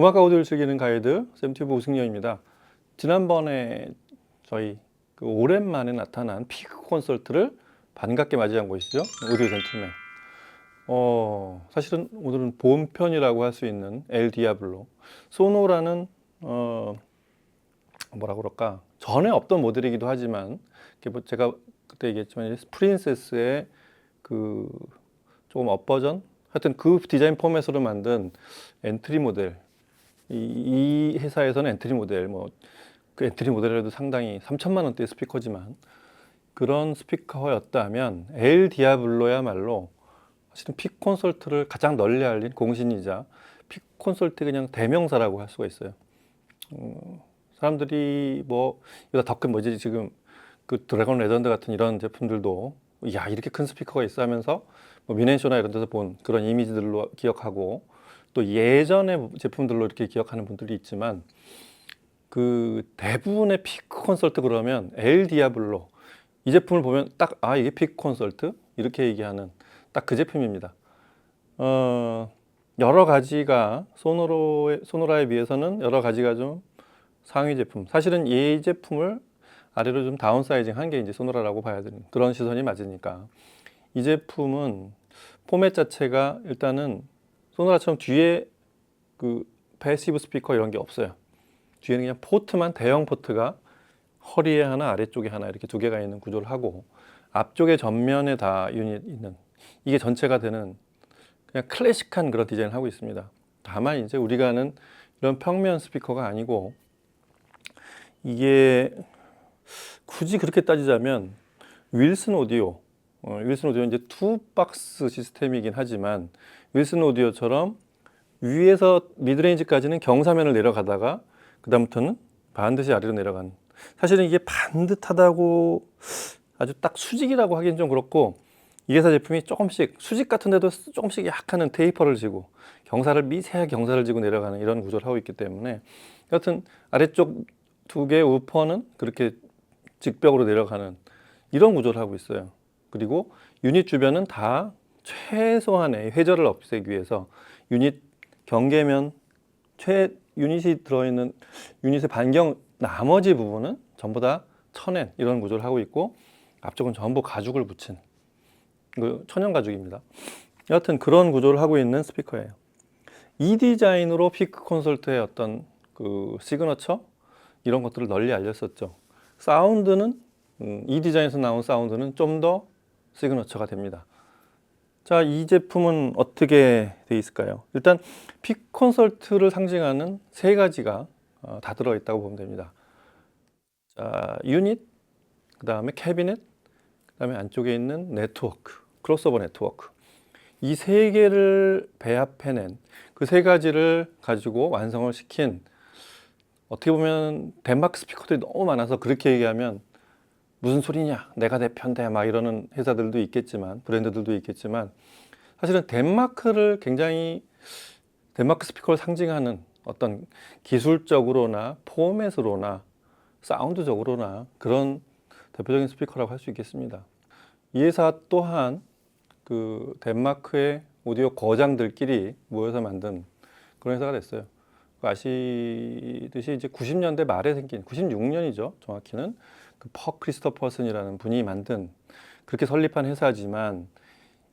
음악 오디오를 즐기는 가이드 샘튜브 우승영입니다. 지난번에 저희 그 오랜만에 나타난 피크 콘서트를 반갑게 맞이한 곳이죠. 오디오 젠틀맨. 어, 사실은 오늘은 본편이라고 할 수 있는 엘 디아블로. 소노라는 어, 뭐라 그럴까? 전에 없던 모델이기도 하지만 뭐 제가 그때 얘기했지만 프린세스의 그 조금 업 버전 하여튼 그 디자인 포맷으로 만든 엔트리 모델 이, 이 회사에서는 엔트리 모델 뭐 그 엔트리 모델에도 상당히 3천만 원대의 스피커지만 그런 스피커였다면 엘 디아블로야말로 사실은 픽 콘솔트를 가장 널리 알린 공신이자 픽 콘솔트 그냥 대명사라고 할 수가 있어요. 음, 사람들이 뭐 이거 더큰 뭐지 지금 그 드래곤 레전드 같은 이런 제품들도 야 이렇게 큰 스피커가 있어 하면서 뭐 미넨쇼나 이런 데서 본 그런 이미지들로 기억하고 또 예전의 제품들로 이렇게 기억하는 분들이 있지만 그 대부분의 피크 콘설트 그러면 엘 디아블로 이 제품을 보면 딱 아 이게 피크 콘설트 이렇게 얘기하는 딱 그 제품입니다. 어 여러 가지가 소노로의 소노라에 비해서는 여러 가지가 좀 상위 제품. 사실은 이 제품을 아래로 좀 다운사이징 한 게 이제 소노라라고 봐야 되는 그런 시선이 맞으니까 이 제품은 포맷 자체가 일단은 소노라처럼 뒤에 그 패시브 스피커 이런 게 없어요. 뒤에는 그냥 포트만 대형 포트가 허리에 하나 아래쪽에 하나 이렇게 두 개가 있는 구조를 하고 앞쪽에 전면에 다 유닛 있는 이게 전체가 되는 그냥 클래식한 그런 디자인을 하고 있습니다. 다만 이제 우리가 아는 이런 평면 스피커가 아니고 이게 굳이 그렇게 따지자면 윌슨 오디오 어, 윌슨 오디오 이제 투 박스 시스템이긴 하지만 윌슨 오디오처럼 위에서 미드레인지까지는 경사면을 내려가다가 그다음부터는 반드시 아래로 내려가는 사실은 이게 반듯하다고 아주 딱 수직이라고 하기는 좀 그렇고 이 회사 제품이 조금씩 수직 같은 데도 조금씩 약간은 테이퍼를 지고 경사를 미세하게 경사를 지고 내려가는 이런 구조를 하고 있기 때문에 여튼 아래쪽 두 개의 우퍼는 그렇게 직벽으로 내려가는 이런 구조를 하고 있어요. 그리고 유닛 주변은 다 최소한의 회절을 없애기 위해서 유닛 경계면 최 유닛이 들어있는 유닛의 반경 나머지 부분은 전부 다 천엔 이런 구조를 하고 있고 앞쪽은 전부 가죽을 붙인 그 천연 가죽입니다. 여하튼 그런 구조를 하고 있는 스피커예요. 이 디자인으로 피크 콘솔트의 어떤 그 시그너처 이런 것들을 널리 알렸었죠. 사운드는 음, 이 디자인에서 나온 사운드는 좀 더 시그너처가 됩니다. 자, 이 제품은 어떻게 돼 있을까요? 일단 픽 콘솔트를 상징하는 세 가지가 어, 다 들어 있다고 보면 됩니다. 자, 유닛, 그다음에 캐비넷, 그다음에 안쪽에 있는 네트워크, 크로스오버 네트워크. 이 세 개를 배합해낸 그 세 가지를 가지고 완성을 시킨 어떻게 보면 덴마크 스피커들이 너무 많아서 그렇게 얘기하면 무슨 소리냐 내가 대표인데 막 이러는 회사들도 있겠지만 브랜드들도 있겠지만 사실은 덴마크를 굉장히 덴마크 스피커를 상징하는 어떤 기술적으로나 포맷으로나 사운드적으로나 그런 대표적인 스피커라고 할 수 있겠습니다. 이 회사 또한 그 덴마크의 오디오 거장들끼리 모여서 만든 그런 회사가 됐어요. 그 아시듯이 이제 90년대 말에 생긴 96년이죠. 정확히는 그퍼 크리스토퍼슨이라는 분이 만든 그렇게 설립한 회사지만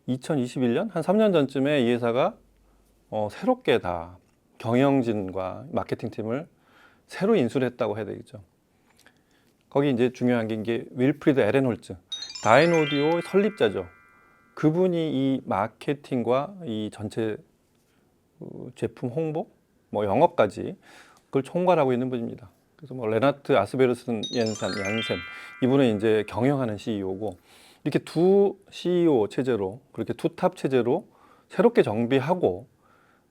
2021년 한 3년 전쯤에 이 회사가 어, 새롭게 다 경영진과 마케팅 팀을 새로 인수를 했다고 해야 되겠죠. 거기 이제 중요한 게 이게 윌프리드 에렌홀츠 다인오디오 설립자죠. 그분이 이 마케팅과 이 전체 그 제품 홍보, 뭐 영업까지 그걸 총괄하고 있는 분입니다. 그래서 뭐 레나트 아스베르슨 옌산 얀센 이분은 이제 경영하는 CEO고 이렇게 두 CEO 체제로 그렇게 투 탑 체제로 새롭게 정비하고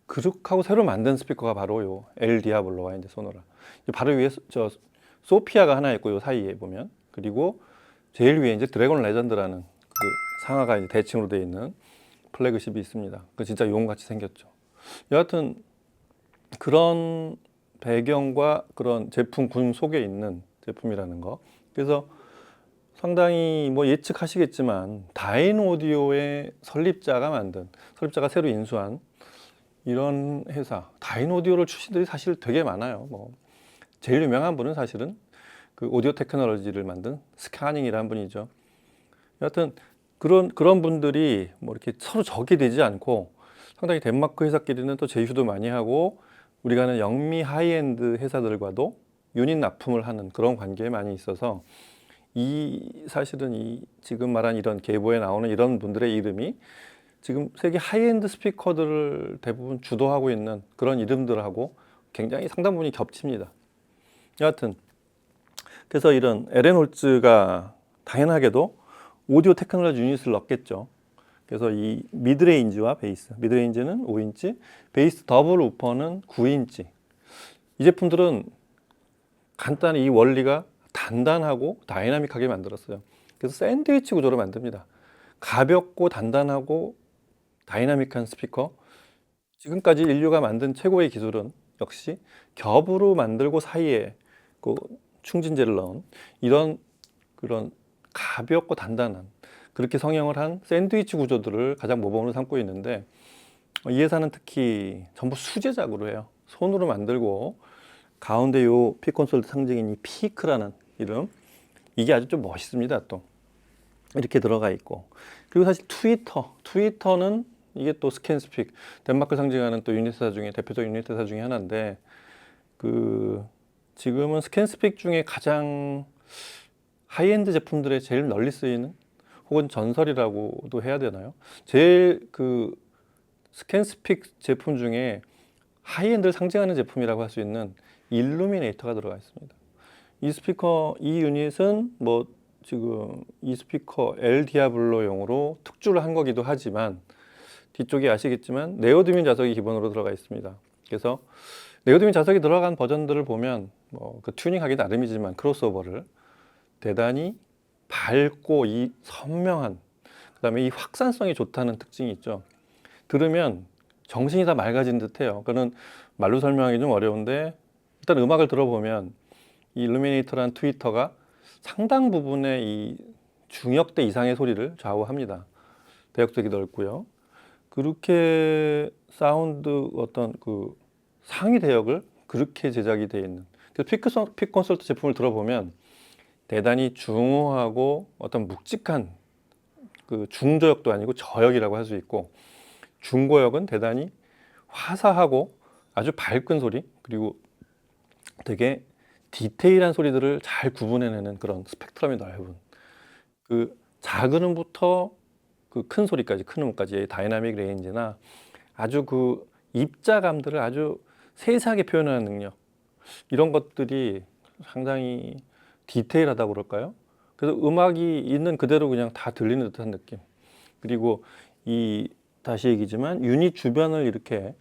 그룩하고 새로 만든 스피커가 바로 요 엘 디아블로와 이제 소노라. 바로 위에 저 소피아가 하나 있고 요 사이에 보면 그리고 제일 위에 이제 드래곤 레전드라는 그 상하가 이제 대칭으로 되어 있는 플래그십이 있습니다. 그 진짜 용같이 생겼죠. 여하튼 그런 배경과 그런 제품 군 속에 있는 제품이라는 거. 그래서 상당히 뭐 예측하시겠지만 다인 오디오의 설립자가 만든 설립자가 새로 인수한 이런 회사 다인 오디오를 출신들이 사실 되게 많아요. 뭐 제일 유명한 분은 사실은 그 오디오 테크놀로지를 만든 스카닝이라는 분이죠. 여하튼 그런 그런 분들이 뭐 이렇게 서로 적이 되지 않고 상당히 덴마크 회사끼리는 또 제휴도 많이 하고 우리가 아는 영미 하이엔드 회사들과도 유닛 납품을 하는 그런 관계에 많이 있어서 이 사실은 이 지금 말한 이런 계보에 나오는 이런 분들의 이름이 지금 세계 하이엔드 스피커들을 대부분 주도하고 있는 그런 이름들하고 굉장히 상당 부분이 겹칩니다. 여하튼 그래서 이런 에렌 홀츠가 당연하게도 오디오 테크놀로지 유닛을 넣겠죠. 그래서 이 미드레인지와 베이스, 미드레인지는 5인치, 베이스 더블 우퍼는 9인치. 이 제품들은 간단히 이 원리가 단단하고 다이나믹하게 만들었어요. 그래서 샌드위치 구조로 만듭니다. 가볍고 단단하고 다이나믹한 스피커. 지금까지 인류가 만든 최고의 기술은 역시 겹으로 만들고 사이에 그 충진제를 넣은 이런 그런 가볍고 단단한 그렇게 성형을 한 샌드위치 구조들을 가장 모범으로 삼고 있는데 어, 이 회사는 특히 전부 수제작으로 해요. 손으로 만들고 가운데 요 피콘솔트 상징인 이 피크라는 이름 이게 아주 좀 멋있습니다. 또 이렇게 들어가 있고 그리고 사실 트위터 트위터는 이게 또 스캔스픽 덴마크 상징하는 또 유닛 회사 중에 대표적 유닛 회사 중에 하나인데 그 지금은 스캔스픽 중에 가장 하이엔드 제품들에 제일 널리 쓰이는 혹은 전설이라고도 해야 되나요? 제일 그 스캔스픽 제품 중에 하이엔드를 상징하는 제품이라고 할 수 있는 일루미네이터가 들어가 있습니다. 이 스피커 이 유닛은 뭐 지금 이 스피커 엘 디아블로용으로 특주를 한 거기도 하지만 뒤쪽에 아시겠지만 네오드민 자석이 기본으로 들어가 있습니다. 그래서 네오드민 자석이 들어간 버전들을 보면 뭐 그 튜닝하기 나름이지만 크로스오버를 대단히 밝고 이 선명한 그다음에 이 확산성이 좋다는 특징이 있죠. 들으면 정신이 다 맑아진 듯해요. 그거는 말로 설명하기 좀 어려운데 일단 음악을 들어보면 이 일루미네이터란 트위터가 상당 부분의 이 중역대 이상의 소리를 좌우합니다. 대역색이 넓고요. 그렇게 사운드 어떤 그 상위 대역을 그렇게 제작이 되어 있는 피크 픽 콘솔트 제품을 들어보면 대단히 중후하고 어떤 묵직한 그 중저역도 아니고 저역이라고 할 수 있고 중고역은 대단히 화사하고 아주 밝은 소리 그리고 되게 디테일한 소리들을 잘 구분해내는 그런 스펙트럼이 넓은 그 작은 음부터 그 큰 소리까지 큰 음까지의 다이나믹 레인지나 아주 그 입자감들을 아주 세세하게 표현하는 능력 이런 것들이 상당히 디테일하다고 그럴까요? 그래서 음악이 있는 그대로 그냥 다 들리는 듯한 느낌. 그리고 이 다시 얘기지만 유닛 주변을 이렇게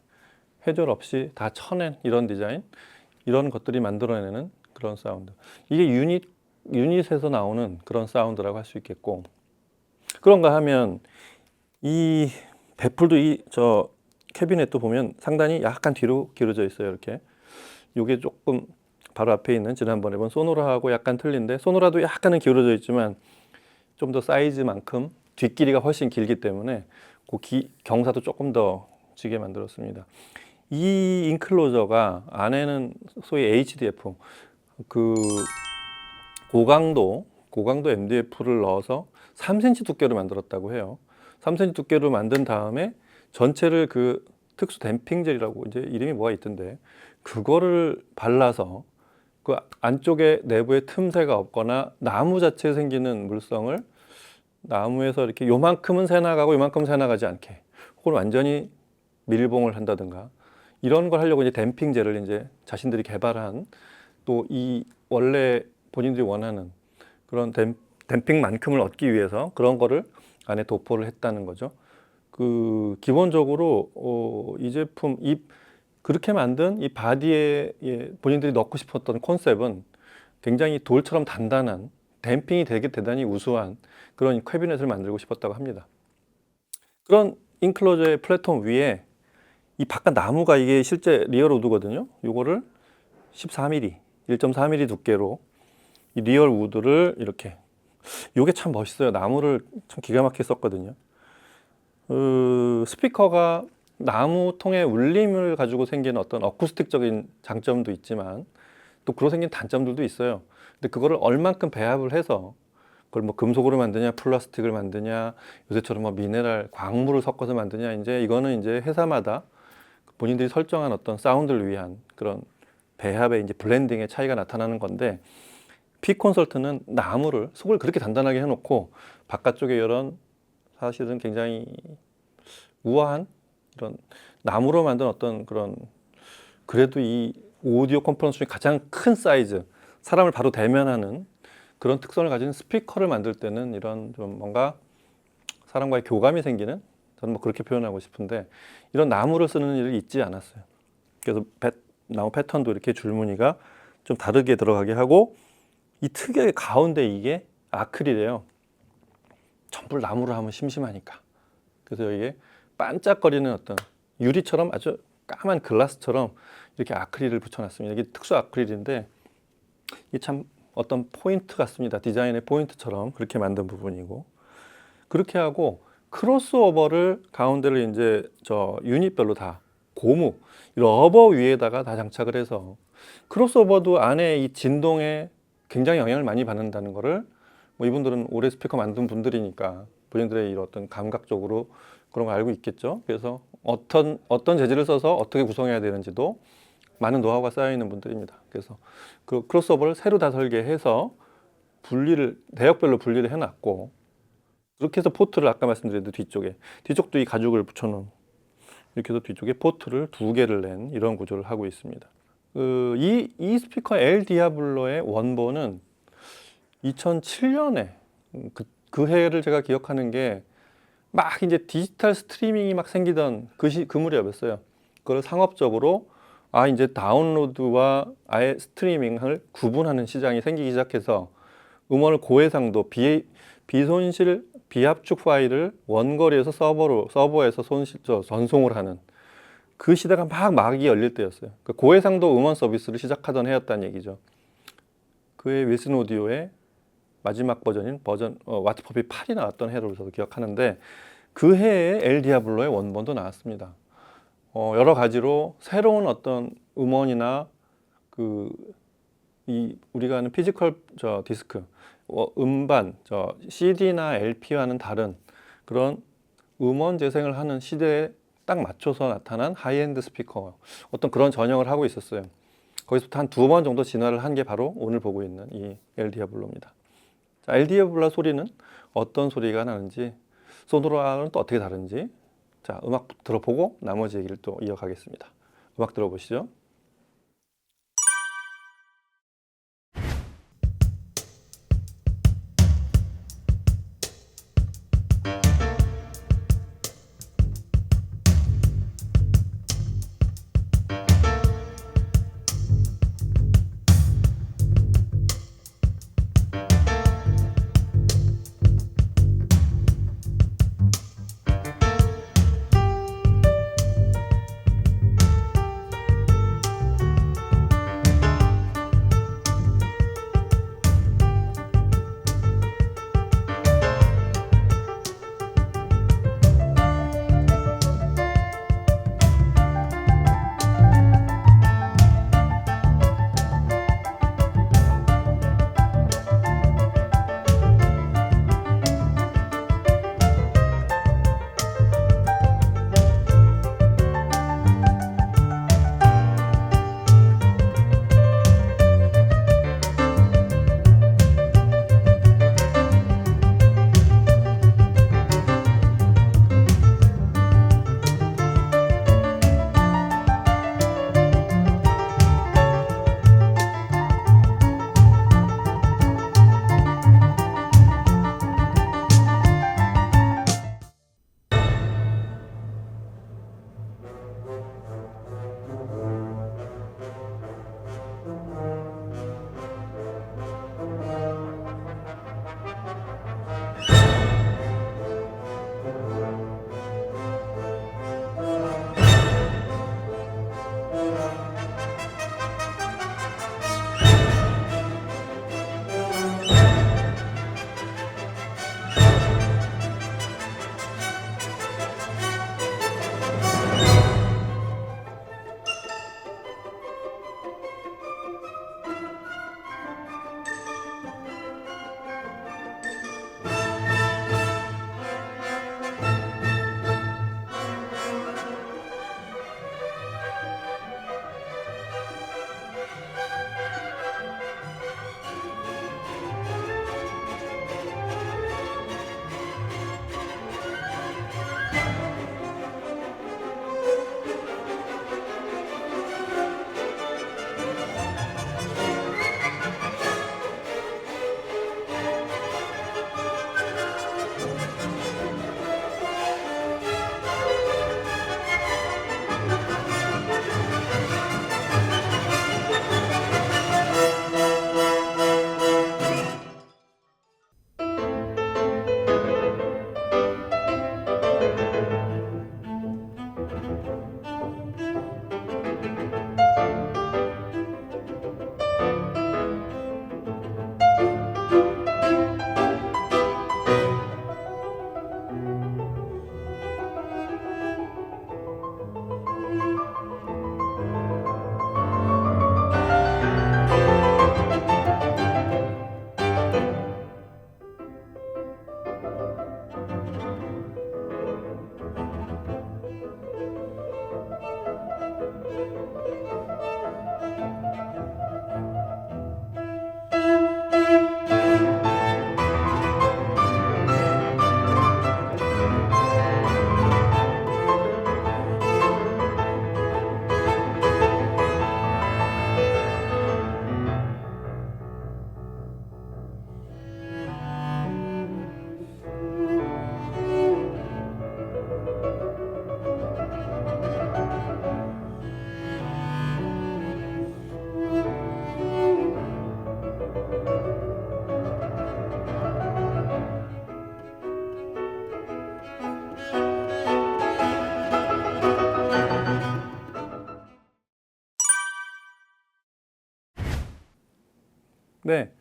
회절 없이 다 쳐낸 이런 디자인, 이런 것들이 만들어내는 그런 사운드. 이게 유닛 유닛에서 나오는 그런 사운드라고 할 수 있겠고 그런가 하면 이 배풀도 이 저 캐비넷도 보면 상당히 약간 뒤로 기울어져 있어요 이렇게. 요게 조금 바로 앞에 있는 지난번에 본 소노라하고 약간 틀린데 소노라도 약간은 기울어져 있지만 좀 더 사이즈만큼 뒷길이가 훨씬 길기 때문에 그 기, 경사도 조금 더 지게 만들었습니다. 이 인클로저가 안에는 소위 HDF 그 고강도 고강도 MDF를 넣어서 3cm 두께로 만들었다고 해요. 3cm 두께로 만든 다음에 전체를 그 특수 댐핑젤이라고 이제 이름이 뭐가 있던데 그거를 발라서 그 안쪽에 내부에 틈새가 없거나 나무 자체에 생기는 물성을 나무에서 이렇게 요만큼은 새나가고 요만큼은 새나가지 않게 혹은 완전히 밀봉을 한다든가 이런 걸 하려고 이제 댐핑제를 이제 자신들이 개발한 또 이 원래 본인들이 원하는 그런 댐, 댐핑만큼을 얻기 위해서 그런 거를 안에 도포를 했다는 거죠. 그 기본적으로 어, 이 제품 이 그렇게 만든 이 바디에 예, 본인들이 넣고 싶었던 컨셉은 굉장히 돌처럼 단단한 댐핑이 되게 대단히 우수한 그런 캐비넷을 만들고 싶었다고 합니다. 그런 인클로저의 플랫폼 위에 이 바깥 나무가 이게 실제 리얼 우드거든요. 요거를 14mm, 1.4mm 두께로 이 리얼 우드를 이렇게 요게 참 멋있어요. 나무를 참 기가 막히게 썼거든요. 그 스피커가 나무 통의 울림을 가지고 생기는 어떤 어쿠스틱적인 장점도 있지만 또 그로 생긴 단점들도 있어요. 근데 그거를 얼만큼 배합을 해서 그걸 뭐 금속으로 만드냐, 플라스틱을 만드냐, 요새처럼 뭐 미네랄, 광물을 섞어서 만드냐, 이제 이거는 이제 회사마다 본인들이 설정한 어떤 사운드를 위한 그런 배합의 이제 블렌딩의 차이가 나타나는 건데 피 콘설트는 나무를 속을 그렇게 단단하게 해놓고 바깥쪽에 이런 사실은 굉장히 우아한 이런 나무로 만든 어떤 그런 그래도 이 오디오 컴포넌트 중에 가장 큰 사이즈 사람을 바로 대면하는 그런 특성을 가진 스피커를 만들 때는 이런 좀 뭔가 사람과의 교감이 생기는 저는 뭐 그렇게 표현하고 싶은데 이런 나무를 쓰는 일이 있지 않았어요. 그래서 배- 나무 패턴도 이렇게 줄무늬가 좀 다르게 들어가게 하고 이 특유의 가운데 이게 아크릴이에요. 전부 나무로 하면 심심하니까. 그래서 여기에 반짝거리는 어떤 유리처럼 아주 까만 글라스처럼 이렇게 아크릴을 붙여놨습니다. 이게 특수 아크릴인데 이게 참 어떤 포인트 같습니다. 디자인의 포인트처럼 그렇게 만든 부분이고 그렇게 하고 크로스오버를 가운데를 이제 저 유닛별로 다 고무 이 러버 위에다가 다 장착을 해서 크로스오버도 안에 이 진동에 굉장히 영향을 많이 받는다는 거를 뭐 이분들은 오래 스피커 만든 분들이니까 본인들의 이 어떤 감각적으로 그런 거 알고 있겠죠. 그래서 어떤 어떤 재질을 써서 어떻게 구성해야 되는지도 많은 노하우가 쌓여 있는 분들입니다. 그래서 그 크로스오버를 새로 다 설계해서 분리를 대역별로 분리를 해놨고 그렇게 해서 포트를 아까 말씀드린 뒤쪽에 뒤쪽도 이 가죽을 붙여놓은 이렇게 해서 뒤쪽에 포트를 두 개를 낸 이런 구조를 하고 있습니다. 그 이, 이 스피커 엘 디아블로의 원본은 2007년에 그, 그 해를 제가 기억하는 게 막 이제 디지털 스트리밍이 막 생기던 그, 시, 그 무렵이었어요. 그걸 상업적으로 아 이제 다운로드와 아예 스트리밍을 구분하는 시장이 생기기 시작해서 음원을 고해상도 비, 비손실 비압축 파일을 원거리에서 서버로 서버에서 손실 저 전송을 하는 그 시대가 막 막이 열릴 때였어요. 그 고해상도 음원 서비스를 시작하던 해였다는 얘기죠. 그해 윌슨 오디오의 마지막 버전인 버전 어, 와트퍼피 8이 나왔던 해로 저도 기억하는데 그 해에 엘 디아블로의 원본도 나왔습니다. 어, 여러 가지로 새로운 어떤 음원이나 그 이 우리가 아는 피지컬 저 디스크 어, 음반 저 CD나 LP와는 다른 그런 음원 재생을 하는 시대에 딱 맞춰서 나타난 하이엔드 스피커 어떤 그런 전형을 하고 있었어요. 거기서부터 한 두 번 정도 진화를 한 게 바로 오늘 보고 있는 이 엘디아블로입니다. 자, 엘디아블로 소리는 어떤 소리가 나는지 소노라는 또 어떻게 다른지 자 음악 들어보고 나머지 얘기를 또 이어가겠습니다. 음악 들어보시죠. 네,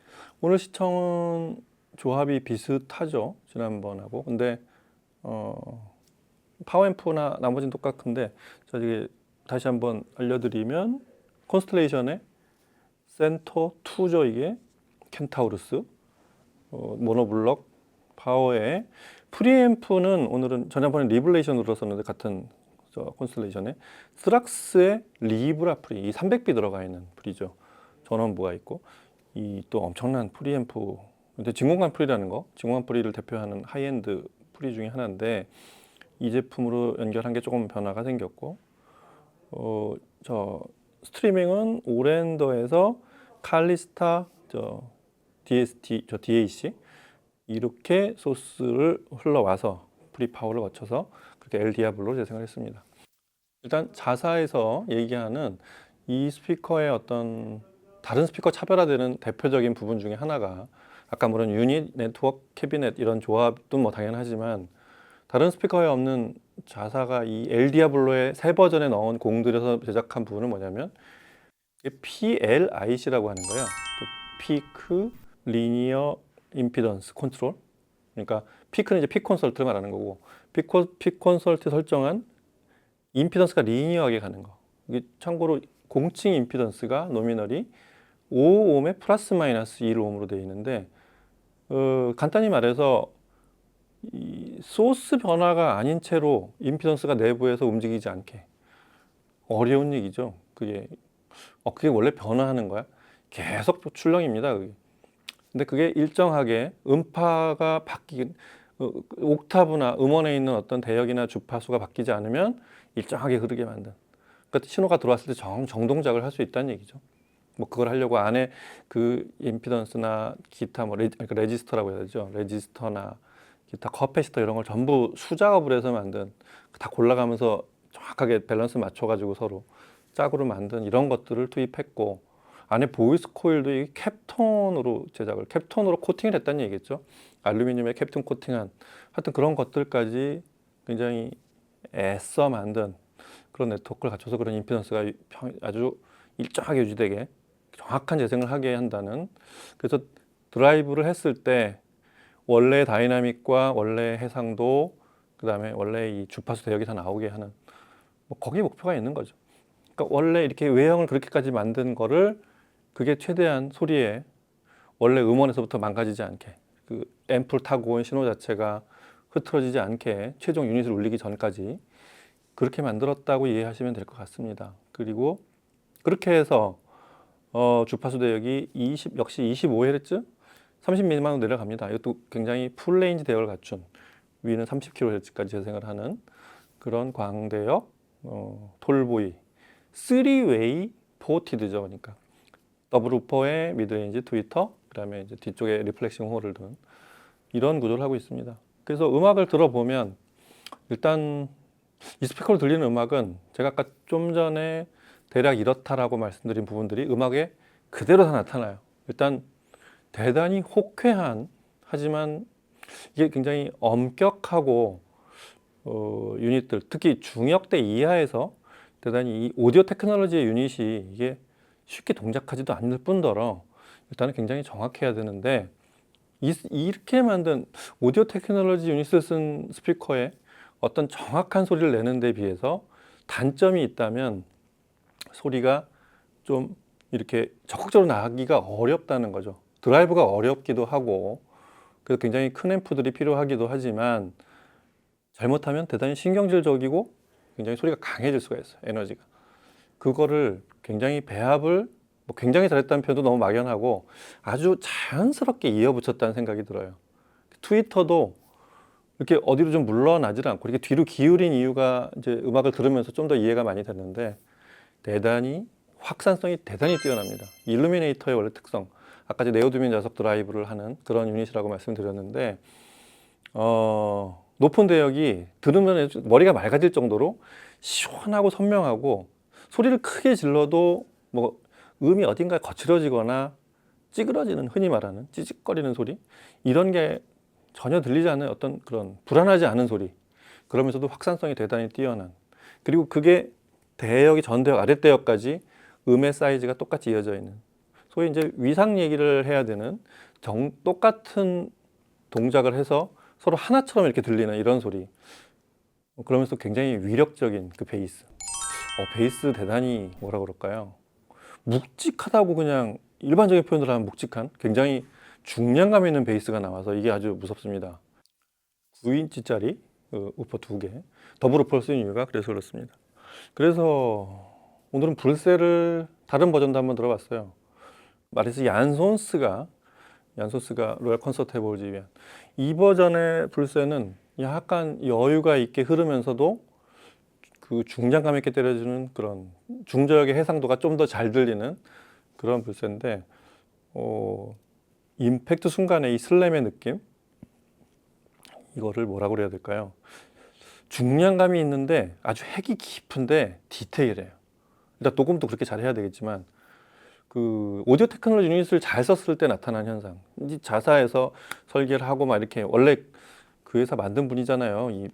오늘 시청은 조합이 비슷하죠 지난번하고. 근데 어, 파워앰프나 나머지는 똑같은데 저기 다시 한번 알려드리면 콘스텔레이션의 센터 2죠 이게? 켄타우루스. 어, 모노블럭 파워의 프리앰프는 오늘은 전번에 리블레이션으로 썼는데 같은 저 콘스텔레이션에 스락스의 리브라 프리 이 300B 들어가 있는 프리죠. 전원부가 있고 이 또 엄청난 프리앰프 근데 진공관 프리라는 거 진공관 프리를 대표하는 하이엔드 프리 중에 하나인데 이 제품으로 연결한 게 조금 변화가 생겼고 어 저 스트리밍은 오랜더에서 칼리스타 저 DST 저 DAC 이렇게 소스를 흘러와서 프리 파워를 거쳐서 그렇게 엘디아블로 재생을 했습니다. 일단 자사에서 얘기하는 이 스피커의 어떤 다른 스피커 차별화되는 대표적인 부분 중에 하나가 아까 물은 유닛, 네트워크, 캐비넷 이런 조합도 뭐 당연하지만 다른 스피커에 없는 자사가 이 엘디아블로의 새 버전에 넣은 공들여서 제작한 부분은 뭐냐면 PLIC라고 하는 거예요. 피크 리니어 임피던스 컨트롤. 그러니까 피크는 이제 피 콘솔트를 말하는 거고 피코, 피 콘솔트 설정한 임피던스가 리니어하게 가는 거. 이게 참고로 공칭 임피던스가 노미널이 5옴에 플러스 마이너스 1옴으로 되어 있는데 어, 간단히 말해서 이 소스 변화가 아닌 채로 임피던스가 내부에서 움직이지 않게 어려운 얘기죠. 그게 어 그게 원래 변화하는 거야? 계속 또 출렁입니다. 그게. 근데 그게 일정하게 음파가 바뀌긴 어, 옥타브나 음원에 있는 어떤 대역이나 주파수가 바뀌지 않으면 일정하게 흐르게 만든. 그러니까 신호가 들어왔을 때 정, 정동작을 할 수 있다는 얘기죠. 뭐 그걸 하려고 안에 그 임피던스나 기타 뭐 레, 그러니까 레지스터라고 해야 되죠. 레지스터나 기타 커패시터 이런 걸 전부 수작업을 해서 만든 다 골라가면서 정확하게 밸런스 맞춰가지고 서로 짝으로 만든 이런 것들을 투입했고 안에 보이스 코일도 이 캡톤으로 제작을 캡톤으로 코팅을 했다는 얘기겠죠. 알루미늄에 캡톤 코팅한 하여튼 그런 것들까지 굉장히 애써 만든 그런 네트워크를 갖춰서 그런 임피던스가 평- 아주 일정하게 유지되게 정확한 재생을 하게 한다는 그래서 드라이브를 했을 때 원래 다이나믹과 원래 해상도 그 다음에 원래 이 주파수 대역이 다 나오게 하는 뭐 거기에 목표가 있는 거죠. 그러니까 원래 이렇게 외형을 그렇게까지 만든 거를 그게 최대한 소리에 원래 음원에서부터 망가지지 않게 그 앰플 타고 온 신호 자체가 흐트러지지 않게 최종 유닛을 울리기 전까지 그렇게 만들었다고 이해하시면 될 것 같습니다. 그리고 그렇게 해서 어, 주파수 대역이 20 역시 25Hz 30 미만으로 내려갑니다. 이것도 굉장히 풀 레인지 대역을 갖춘 위는 30kHz까지 재생을 하는 그런 광대역 어, 톨보이 3웨이 포티드죠. 그러니까 더블 우퍼에 미드레인지 트위터 그다음에 이제 뒤쪽에 리플렉싱 홀을 둔 이런 구조를 하고 있습니다. 그래서 음악을 들어보면 일단 이 스피커로 들리는 음악은 제가 아까 좀 전에 대략 이렇다라고 말씀드린 부분들이 음악에 그대로 다 나타나요. 일단 대단히 호쾌한 하지만 이게 굉장히 엄격하고 어, 유닛들 특히 중역대 이하에서 대단히 이 오디오 테크놀로지의 유닛이 이게 쉽게 동작하지도 않을 뿐더러 일단은 굉장히 정확해야 되는데 이, 이렇게 만든 오디오 테크놀로지 유닛을 쓴 스피커에 어떤 정확한 소리를 내는 데 비해서 단점이 있다면 소리가 좀 이렇게 적극적으로 나가기가 어렵다는 거죠. 드라이브가 어렵기도 하고 그래서 굉장히 큰 앰프들이 필요하기도 하지만 잘못하면 대단히 신경질적이고 굉장히 소리가 강해질 수가 있어요. 에너지가. 그거를 굉장히 배합을 뭐 굉장히 잘했다는 표현도 너무 막연하고 아주 자연스럽게 이어붙였다는 생각이 들어요. 트위터도 이렇게 어디로 좀 물러나질 않고 이렇게 뒤로 기울인 이유가 이제 음악을 들으면서 좀 더 이해가 많이 됐는데 대단히 확산성이 대단히 뛰어납니다. 일루미네이터의 원래 특성 아까 이제 네오드민 자석 드라이브를 하는 그런 유닛이라고 말씀드렸는데 어, 높은 대역이 들으면 머리가 맑아질 정도로 시원하고 선명하고 소리를 크게 질러도 뭐 음이 어딘가에 거칠어지거나 찌그러지는 흔히 말하는 찌직거리는 소리? 이런 게 전혀 들리지 않는 어떤 그런 불안하지 않은 소리. 그러면서도 확산성이 대단히 뛰어난. 그리고 그게 대역이 전대역 아랫대역까지 음의 사이즈가 똑같이 이어져 있는 소위 이제 위상 얘기를 해야 되는 정, 똑같은 동작을 해서 서로 하나처럼 이렇게 들리는 이런 소리. 그러면서 굉장히 위력적인 그 베이스. 어, 베이스 대단히 뭐라 그럴까요? 묵직하다고 그냥 일반적인 표현으로 하면 묵직한 굉장히 중량감 있는 베이스가 나와서 이게 아주 무섭습니다. 9인치짜리 그 우퍼 두 개, 더블 우퍼를 쓰는 이유가 그래서 그렇습니다. 그래서 오늘은 불세를 다른 버전도 한번 들어봤어요. 말해서 얀손스가 얀손스가 로얄 콘서트 해보지 위한 이 버전의 불세는 약간 여유가 있게 흐르면서도 그 중장감 있게 때려주는 그런 중저역의 해상도가 좀 더 잘 들리는 그런 불세인데 어, 임팩트 순간에 이 슬램의 느낌 이거를 뭐라고 그래야 될까요? 중량감이 있는데 아주 핵이 깊은데 디테일해요. 일단 녹음도 그렇게 잘 해야 되겠지만 그 오디오 테크놀로지 유닛을 잘 썼을 때 나타난 현상. 이 자사에서 설계를 하고 막 이렇게 원래 그 회사 만든 분이잖아요. 이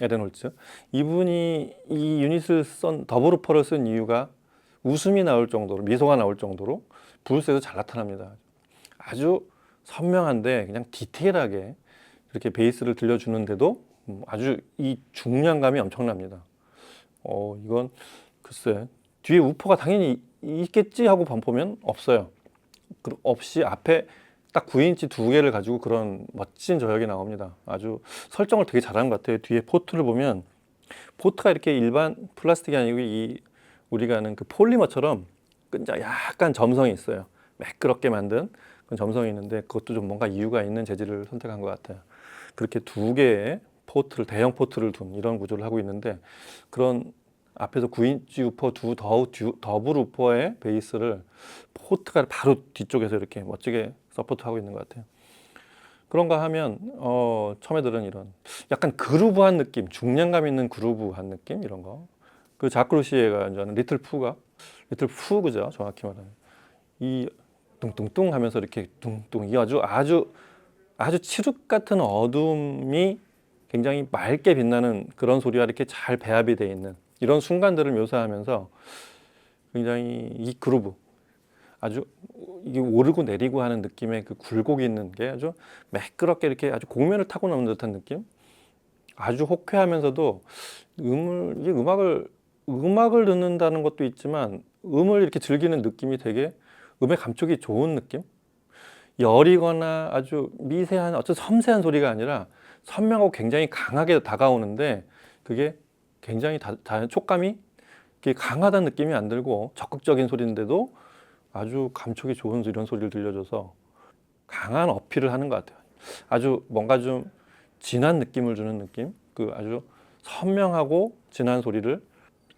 에덴홀츠. 이분이 이 유닛을 쓴 더블우퍼를 쓴 이유가 웃음이 나올 정도로 미소가 나올 정도로 브루스에서 잘 나타납니다. 아주 선명한데 그냥 디테일하게 이렇게 베이스를 들려주는데도 음, 아주 이 중량감이 엄청납니다. 어 이건 글쎄 뒤에 우퍼가 당연히 있겠지 하고 보면 없어요. 그- 없이 앞에 딱 9인치 두 개를 가지고 그런 멋진 저역이 나옵니다. 아주 설정을 되게 잘하는 것 같아요. 뒤에 포트를 보면 포트가 이렇게 일반 플라스틱이 아니고 이 우리가 아는 그 폴리머처럼 끈적 약간 점성이 있어요. 매끄럽게 만든 그런 점성이 있는데 그것도 좀 뭔가 이유가 있는 재질을 선택한 것 같아요. 그렇게 두 개의 포트를 대형 포트를 둔 이런 구조를 하고 있는데 그런 앞에서 9인치 우퍼 두 더, 두- 더블 우퍼의 베이스를 포트가 바로 뒤쪽에서 이렇게 멋지게 서포트하고 있는 것 같아요. 그런가 하면 어, 처음에 들은 이런 약간 그루브한 느낌, 중량감 있는 그루브한 느낌 이런 거. 그 자크루시에가 연주하는 리틀 푸가 리틀 푸 그죠? 정확히 말하면 이 뚱뚱뚱 하면서 이렇게 뚱뚱 이 아주 아주 아주 칠흑 같은 어둠이 굉장히 맑게 빛나는 그런 소리와 이렇게 잘 배합이 돼 있는 이런 순간들을 묘사하면서 굉장히 이 그루브 아주 이게 오르고 내리고 하는 느낌의 그 굴곡이 있는 게 아주 매끄럽게 이렇게 아주 공면을 타고 나오는 듯한 느낌? 아주 호쾌하면서도 음을 이게 음악을 음악을 듣는다는 것도 있지만 음을 이렇게 즐기는 느낌이 되게 음의 감촉이 좋은 느낌? 여리거나 아주 미세한 어떤 섬세한 소리가 아니라 선명하고 굉장히 강하게 다가오는데 그게 굉장히 다, 다 촉감이 강하다는 느낌이 안 들고 적극적인 소리인데도 아주 감촉이 좋은 이런 소리를 들려줘서 강한 어필을 하는 것 같아요. 아주 뭔가 좀 진한 느낌을 주는 느낌, 그 아주 선명하고 진한 소리를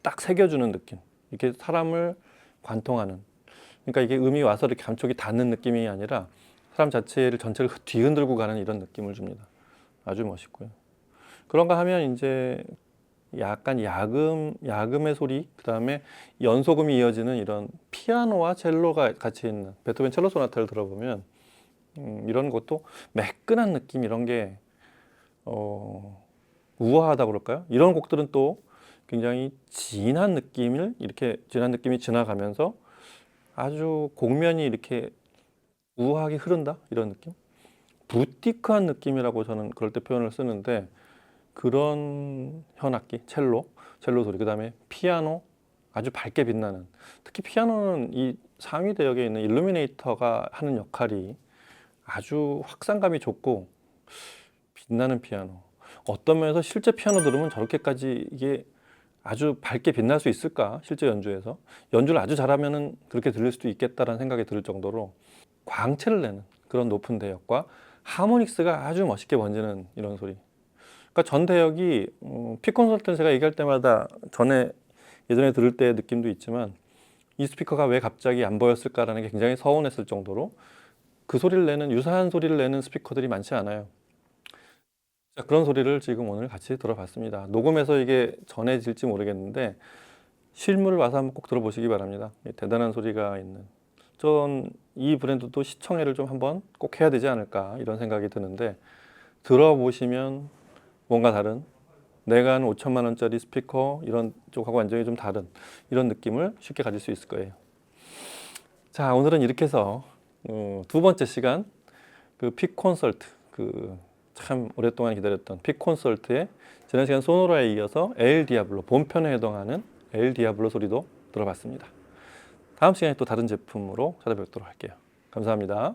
딱 새겨주는 느낌. 이렇게 사람을 관통하는. 그러니까 이게 음이 와서 이렇게 감촉이 닿는 느낌이 아니라 사람 자체를 전체를 뒤흔들고 가는 이런 느낌을 줍니다. 아주 멋있고요. 그런가 하면 이제 약간 야금 야금의 소리 그 다음에 연소금이 이어지는 이런 피아노와 첼로가 같이 있는 베토벤 첼로 소나타를 들어보면 음, 이런 것도 매끈한 느낌 이런 게 어, 우아하다 그럴까요? 이런 곡들은 또 굉장히 진한 느낌을 이렇게 진한 느낌이 지나가면서 아주 곡면이 이렇게 우아하게 흐른다 이런 느낌 부티크한 느낌이라고 저는 그럴 때 표현을 쓰는데 그런 현악기 첼로 첼로 소리 그 다음에 피아노 아주 밝게 빛나는 특히 피아노는 이 상위 대역에 있는 일루미네이터가 하는 역할이 아주 확산감이 좋고 빛나는 피아노. 어떤 면에서 실제 피아노 들으면 저렇게까지 이게 아주 밝게 빛날 수 있을까? 실제 연주에서? 연주를 아주 잘하면은 그렇게 들릴 수도 있겠다라는 생각이 들 정도로 광채를 내는 그런 높은 대역과 하모닉스가 아주 멋있게 번지는 이런 소리 그러니까 전 대역이 어, 피 콘서트는 제가 얘기할 때마다 전에 예전에 들을 때 느낌도 있지만 이 스피커가 왜 갑자기 안 보였을까라는 게 굉장히 서운했을 정도로 그 소리를 내는 유사한 소리를 내는 스피커들이 많지 않아요. 자, 그런 소리를 지금 오늘 같이 들어봤습니다. 녹음해서 이게 전해질지 모르겠는데 실물을 와서 한번 꼭 들어보시기 바랍니다. 이 대단한 소리가 있는. 전 이 브랜드도 시청회를 좀 한번 꼭 해야 되지 않을까 이런 생각이 드는데 들어보시면 뭔가 다른 내가 한 5천만 원짜리 스피커 이런 쪽하고 완전히 좀 다른 이런 느낌을 쉽게 가질 수 있을 거예요. 자 오늘은 이렇게 해서 어, 두 번째 시간 그 픽콘설트 그 참 오랫동안 기다렸던 픽콘설트의 지난 시간 소노라에 이어서 엘 디아블로 본편에 해당하는 엘 디아블로 소리도 들어봤습니다. 다음 시간에 또 다른 제품으로 찾아뵙도록 할게요. 감사합니다.